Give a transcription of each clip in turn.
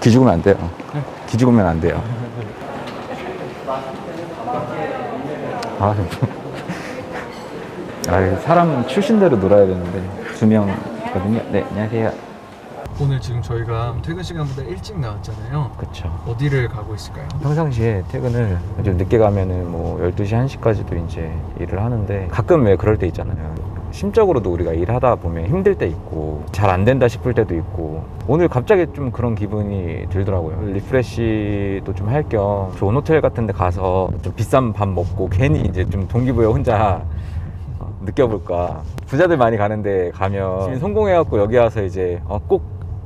기죽으면 안 돼요. 기죽으면 안 돼요. 아, 아 사람 출신대로 놀아야 되는데 두 명거든요. 네, 안녕하세요. 오늘 지금 저희가 퇴근 시간보다 일찍 나왔잖아요. 그렇죠. 어디를 가고 있을까요? 평상시에 퇴근을 좀 늦게 가면은 뭐 12시, 1시까지도 이제 일을 하는데 가끔 왜 그럴 때 있잖아요. 심적으로도 우리가 일하다 보면 힘들 때 있고 잘 안 된다 싶을 때도 있고 오늘 갑자기 좀 그런 기분이 들더라고요. 리프레시도 좀 할 겸 좋은 호텔 같은 데 가서 좀 비싼 밥 먹고 괜히 이제 좀 동기부여 혼자 어, 느껴볼까. 부자들 많이 가는데 가면 성공해갖고 여기 와서 이제 어, 꼭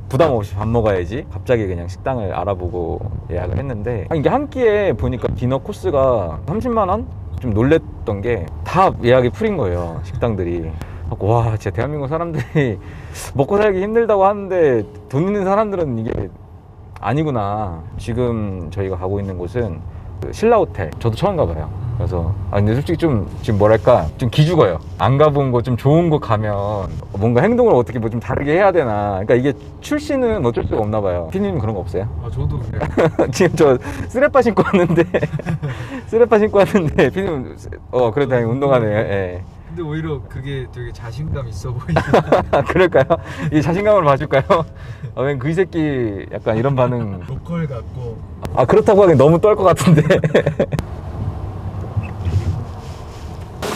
부담 없이 밥 먹어야지. 갑자기 그냥 식당을 알아보고 예약을 했는데 아, 이게 한 끼에 보니까 디너 코스가 30만 원? 좀 놀랬던 게 다 예약이 풀인 거예요. 식당들이. 와, 진짜 대한민국 사람들이 먹고 살기 힘들다고 하는데 돈 있는 사람들은 이게 아니구나. 지금 저희가 가고 있는 곳은 그 신라 호텔. 저도 처음 가봐요. 그래서 아 근데 솔직히 좀 지금 뭐랄까 좀 기죽어요. 안 가본 곳좀 좋은 곳 가면 뭔가 행동을 어떻게 뭐 좀 다르게 해야 되나. 그러니까 이게 출시는 어쩔 수가 없나 봐요. 피디님 그런 거 없어요? 아 저도 그래요. 지금 저 쓰레빠 신고 왔는데 쓰레빠 신고 왔는데 피디님 어 그래도 다행히 운동하네요. 예. 근데 오히려 그게 되게 자신감 있어 보이는. 그럴까요? 이 자신감을 봐줄까요? 아, 왠그 새끼 약간 이런 반응. 로컬 같고 아 그렇다고 하긴 너무 떨 것 같은데.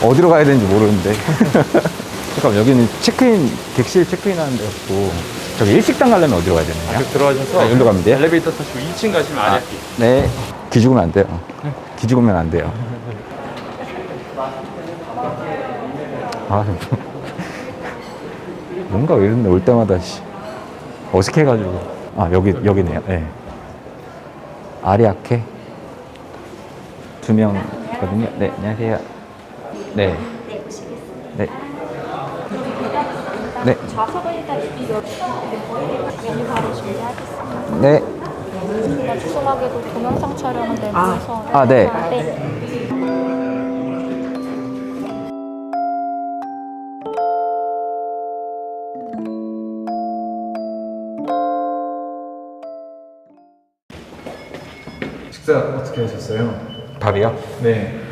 어디로 가야 되는지 모르는데. 잠깐 여기는 체크인 객실 체크인 하는 데였고 저기 일식당 가려면 어디로 가야 되나요? 들어가셔서 아, 여기로 가면 돼요? 엘리베이터 타시고 2층 가시면 안에 네. 기죽으면 안 돼요. 기죽으면 안 돼요. 아, 뭔가 왜 이런데 올 때마다 씨, 어색해가지고. 아, 여기, 여기네요. 네. 아리아케. 두 명거든요. 네, 안녕하세요. 네. 네, 보시겠습니다. 네. 네. 좌석은 일단 이거 메뉴 바로 준비하겠습니다. 네. 일단 죄송하게도 동영상 촬영은 내부에서 아, 네. 네. 식사 어떻게 하셨어요? 밥이요? 네.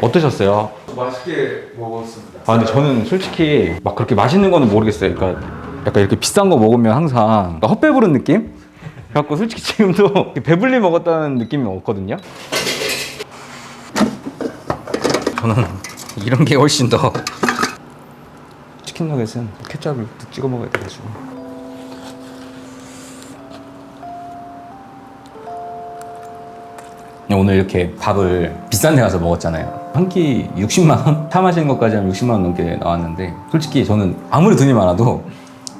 어떠셨어요? 맛있게 먹었습니다. 아 근데 저는 솔직히 막 그렇게 맛있는 거는 모르겠어요. 그러니까 약간 이렇게 비싼 거 먹으면 항상 헛배 부른 느낌? 그래갖고 솔직히 지금도 배불리 먹었다는 느낌이 없거든요. 저는 이런 게 훨씬 더 치킨 너겟은 케찹을 또 찍어 먹어야 돼가지고 오늘 이렇게 밥을 비싼 데 가서 먹었잖아요. 한 끼 60만 원? 차 마시는 것까지 하면 60만 원 넘게 나왔는데 솔직히 저는 아무리 돈이 많아도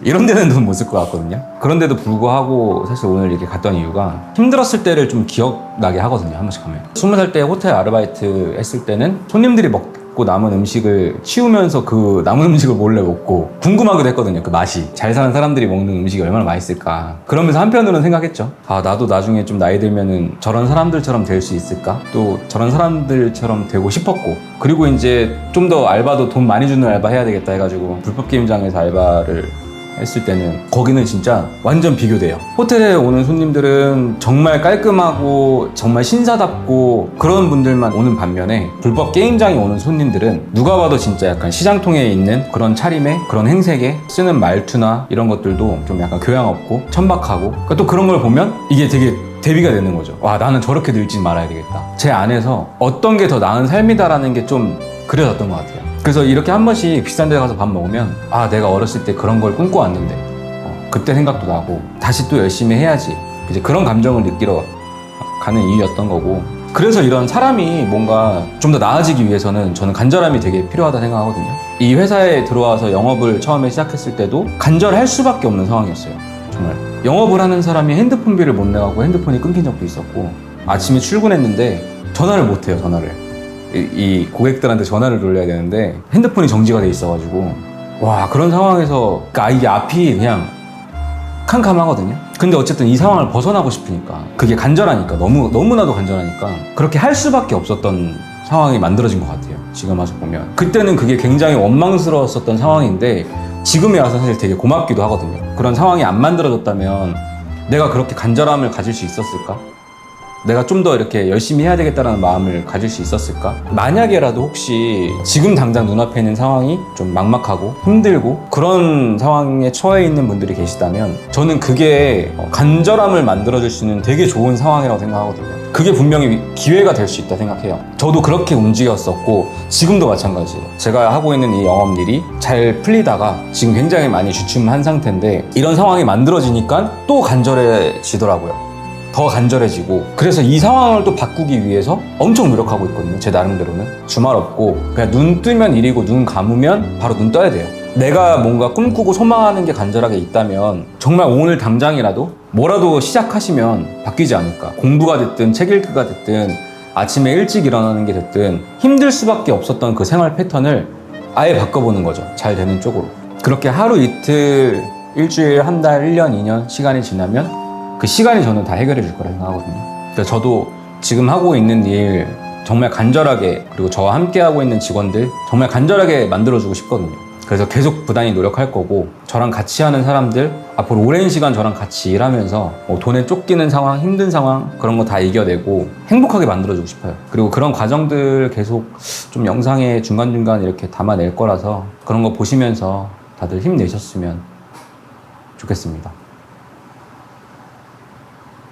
이런 데는 돈 못 쓸 것 같거든요. 그런데도 불구하고 사실 오늘 이렇게 갔던 이유가 힘들었을 때를 좀 기억나게 하거든요. 한 번씩 가면. 20살 때 호텔 아르바이트 했을 때는 손님들이 먹 고 남은 음식을 치우면서 그 남은 음식을 몰래 먹고 궁금하기도 했거든요. 그 맛이. 잘 사는 사람들이 먹는 음식이 얼마나 맛있을까. 그러면서 한편으로는 생각했죠. 아, 나도 나중에 좀 나이 들면은 저런 사람들처럼 될 수 있을까? 또 저런 사람들처럼 되고 싶었고. 그리고 이제 좀 더 알바도 돈 많이 주는 알바 해야 되겠다 해가지고 불법 게임장에서 알바를 했을 때는 거기는 진짜 완전 비교돼요. 호텔에 오는 손님들은 정말 깔끔하고 정말 신사답고 그런 분들만 오는 반면에 불법 게임장에 오는 손님들은 누가 봐도 진짜 약간 시장통에 있는 그런 차림에 그런 행색에 쓰는 말투나 이런 것들도 좀 약간 교양 없고 천박하고 그러니까 또 그런 걸 보면 이게 되게 대비가 되는 거죠. 와 나는 저렇게 늙지 말아야 되겠다. 제 안에서 어떤 게 더 나은 삶이다라는 게좀 그려졌던 것 같아요. 그래서 이렇게 한 번씩 비싼 데 가서 밥 먹으면 아 내가 어렸을 때 그런 걸 꿈꿔왔는데 어, 그때 생각도 나고 다시 또 열심히 해야지. 이제 그런 감정을 느끼러 가는 이유였던 거고. 그래서 이런 사람이 뭔가 좀 더 나아지기 위해서는 저는 간절함이 되게 필요하다 생각하거든요. 이 회사에 들어와서 영업을 처음에 시작했을 때도 간절할 수밖에 없는 상황이었어요 정말. 영업을 하는 사람이 핸드폰비를 못 내가고 핸드폰이 끊긴 적도 있었고 아침에 출근했는데 전화를 못 해요 전화를 이, 이 고객들한테 전화를 돌려야 되는데 핸드폰이 정지가 돼 있어가지고 와 그런 상황에서 그 이게 앞이 그냥 캄캄하거든요. 근데 어쨌든 이 상황을 벗어나고 싶으니까 그게 간절하니까 너무 너무나도 간절하니까 그렇게 할 수밖에 없었던 상황이 만들어진 것 같아요. 지금 와서 보면 그때는 그게 굉장히 원망스러웠었던 상황인데 지금에 와서 사실 되게 고맙기도 하거든요. 그런 상황이 안 만들어졌다면 내가 그렇게 간절함을 가질 수 있었을까? 내가 좀 더 이렇게 열심히 해야 되겠다라는 마음을 가질 수 있었을까? 만약에라도 혹시 지금 당장 눈앞에 있는 상황이 좀 막막하고 힘들고 그런 상황에 처해 있는 분들이 계시다면 저는 그게 어, 간절함을 만들어줄 수 있는 되게 좋은 상황이라고 생각하거든요. 그게 분명히 기회가 될 수 있다 생각해요. 저도 그렇게 움직였었고 지금도 마찬가지예요. 제가 하고 있는 이 영업 일이 잘 풀리다가 지금 굉장히 많이 주춤한 상태인데 이런 상황이 만들어지니까 또 간절해지더라고요. 더 간절해지고 그래서 이 상황을 또 바꾸기 위해서 엄청 노력하고 있거든요 제 나름대로는. 주말 없고 그냥 눈 뜨면 일이고 눈 감으면 바로 눈 떠야 돼요. 내가 뭔가 꿈꾸고 소망하는 게 간절하게 있다면 정말 오늘 당장이라도 뭐라도 시작하시면 바뀌지 않을까. 공부가 됐든 책 읽기가 됐든 아침에 일찍 일어나는 게 됐든 힘들 수밖에 없었던 그 생활 패턴을 아예 바꿔보는 거죠 잘 되는 쪽으로. 그렇게 하루 이틀 일주일 한 달 1년 2년 시간이 지나면 그 시간이 저는 다 해결해 줄 거라 생각하거든요. 그래서 저도 지금 하고 있는 일 정말 간절하게 그리고 저와 함께 하고 있는 직원들 정말 간절하게 만들어주고 싶거든요. 그래서 계속 부단히 노력할 거고 저랑 같이 하는 사람들 앞으로 오랜 시간 저랑 같이 일하면서 뭐 돈에 쫓기는 상황, 힘든 상황 그런 거 다 이겨내고 행복하게 만들어주고 싶어요. 그리고 그런 과정들 계속 좀 영상에 중간중간 이렇게 담아낼 거라서 그런 거 보시면서 다들 힘내셨으면 좋겠습니다.